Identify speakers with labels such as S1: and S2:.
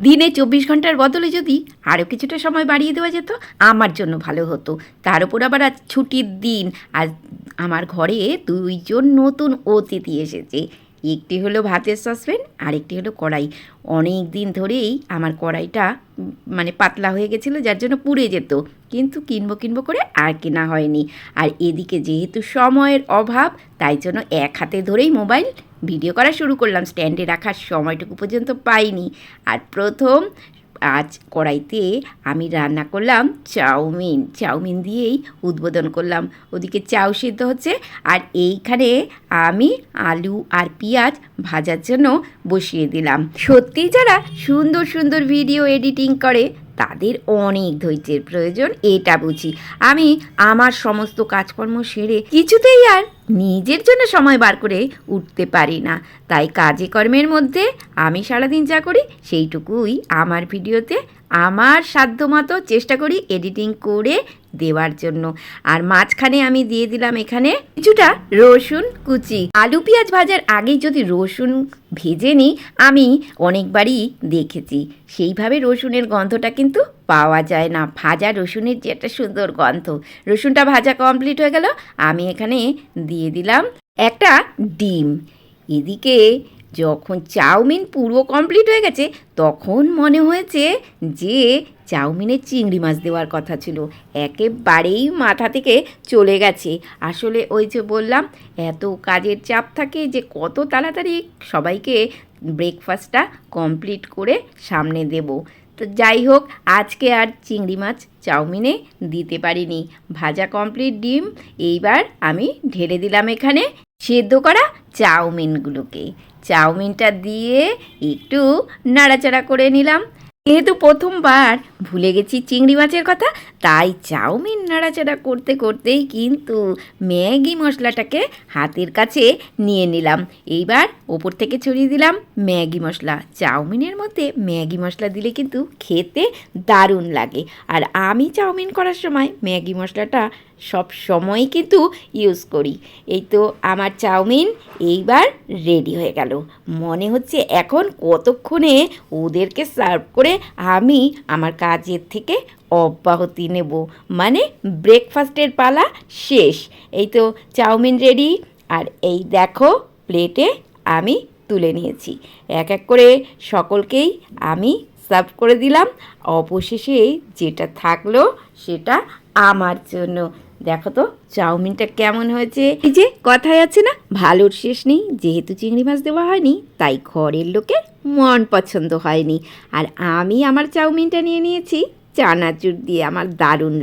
S1: দিনে চব্বিশ ঘণ্টার বদলে যদি আরও কিছুটা সময় বাড়িয়ে দেওয়া যেত, আমার জন্য ভালো হতো। তার উপর আবার আজ ছুটির দিন। আজ আমার ঘরে দুইজন নতুন অতিথি এসেছে। একটি হলো ভাতের সসপ্যান, আরেকটি হলো কড়াই। অনেক দিন ধরেই আমার কড়াইটা মানে পাতলা হয়ে গেছিল, যার জন্য পুড়ে যেত। কিন্তু কিনবো কিনবো করে আর কেনা হয়নি। আর এদিকে যেহেতু সময়ের অভাব, তাই জন্য এক হাতে ধরেই মোবাইল ভিডিও করা শুরু করলাম। স্ট্যান্ডে রাখার সময়টুকু পর্যন্ত পাইনি। আর প্রথম আজ কড়াইতে আমি রান্না করলাম চাউমিন। চাউমিন দিয়েই উদ্বোধন করলাম। ওদিকে চাউ সিদ্ধ হচ্ছে। আর এইখানে আমি আলু আর পেঁয়াজ ভাজার জন্য বসিয়ে দিলাম। সত্যি যারা সুন্দর সুন্দর ভিডিও এডিটিং করে তাদের অনেক ধৈর্যের প্রয়োজন, এটা বুঝি। আমি আমার সমস্ত কাজকর্ম সেরে কিছুতেই আর নিজের জন্য সময় বার করে উঠতে পারি না। তাই কাজে কর্মের মধ্যে আমি সারাদিন যা করি, সেইটুকুই আমার ভিডিওতে আমার সাধ্যমতো চেষ্টা করি এডিটিং করে দেওয়ার জন্য। আর মাঝখানে আমি দিয়ে দিলাম এখানে কিছুটা রসুন কুচি। আলু পেঁয়াজ ভাজার আগেই যদি রসুন ভেজে নিই, আমি অনেকবারই দেখেছি। সেইভাবে রসুনের গন্ধটা কিন্তু পাওয়া যায় না। ভাজা রসুনের যে একটা সুন্দর গন্ধ। রসুনটা ভাজা কমপ্লিট হয়ে গেল, আমি এখানে দিয়ে দিলাম একটা ডিম। এদিকে যখন চাউমিন পুরো কমপ্লিট হয়ে গেছে, তখন মনে হয়েছে যে চাউমিনে চিংড়ি মাছ দেওয়ার কথা ছিল। একেবারেই মাথা থেকে চলে গেছে। আসলে ওই যে বললাম, এত কাজের চাপ থাকে যে কত তাড়াতাড়ি সবাইকে ব্রেকফাস্টটা কমপ্লিট করে সামনে দেব। তো যাই হোক, আজকে আর চিংড়ি মাছ চাউমিনে দিতে পারিনি। ভাজা কমপ্লিট ডিম, এইবার আমি ঢেলে দিলাম এখানে সেদ্ধ করা চাউমিনগুলোকে। চাউমিনটা দিয়ে একটু নাড়াচাড়া করে নিলাম। যেহেতু প্রথমবার ভুলে গেছি চিংড়ি মাছের কথা, তাই চাউমিন নাড়াচাড়া করতে করতেই কিন্তু ম্যাগি মশলাটাকে হাতের কাছে নিয়ে নিলাম। এইবার ওপর থেকে ছড়িয়ে দিলাম ম্যাগি মশলা। চাউমিনের মধ্যে ম্যাগি মশলা দিলে কিন্তু খেতে দারুণ লাগে। আর আমি চাউমিন করার সময় ম্যাগি মশলাটা সব সময় কিন্তু ইউজ করি। এই তো আমার চাউমিন এইবার রেডি হয়ে গেল। মনে হচ্ছে এখন কতক্ষণে ওদেরকে সার্ভ করে আমি আমার কাজের থেকে অব্যাহতি নেব। মানে ব্রেকফাস্টের পালা শেষ। এই তো চাউমিন রেডি আর এই দেখো প্লেটে আমি তুলে নিয়েছি। এক এক করে সকলকেই আমি সার্ভ করে দিলাম। অবশেষে যেটা থাকল সেটা আমার জন্য। দেখো তো চাউমিনটা কেমন হয়েছে। এই যে কথায় আছে না, ভালোর শেষ নেই। যেহেতু চিংড়ি মাছ দেওয়া হয়নি, তাই ঘরের লোকের মন পছন্দ হয়নি। আর আমি আমার চাউমিনটা নিয়ে নিয়েছি চানাচুর দিয়ে আমার দারুণ